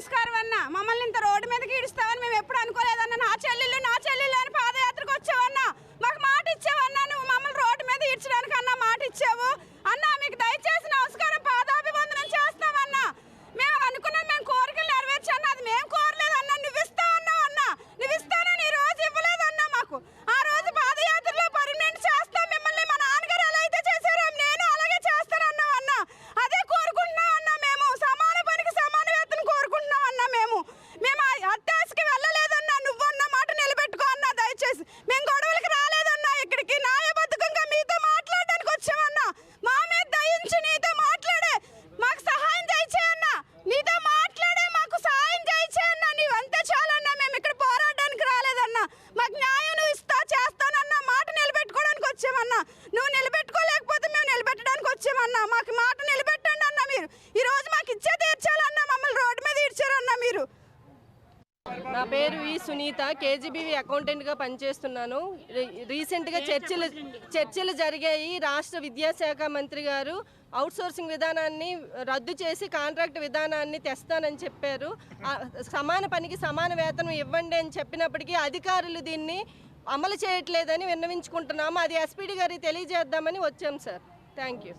నమస్కారం అన్న. మమ్మల్ని ఇంత రోడ్డు మీదకి ఇడుస్తామని మేము వచ్చామన్నా మాకు మాట నిలబెట్టండి అన్న మీరు. ఈ రోజు మాకు ఇచ్చే తీర్చాలన్నా మమ్మల్ని రోడ్డు మీద ఇడ్చారన్నా మీరు. నా పేరు వి సునీత కేజీబీవీ అకౌంటెంట్గా పనిచేస్తున్నాను. రీసెంట్గా చర్చలు చర్చలు జరిగాయి. రాష్ట్ర విద్యాశాఖ మంత్రి గారు అవుట్సోర్సింగ్ విధానాన్ని రద్దు చేసి కాంట్రాక్ట్ విధానాన్ని తెస్తానని చెప్పారు. సమాన పనికి సమాన వేతనం ఇవ్వండి అని చెప్పినప్పటికీ అధికారులు దీన్ని అమలు చేయట్లేదని విన్నవించుకుంటున్నాము. అది ఎస్పీడీ గారికి తెలియజేద్దామని వచ్చాం సార్ థ్యాంక్ యూ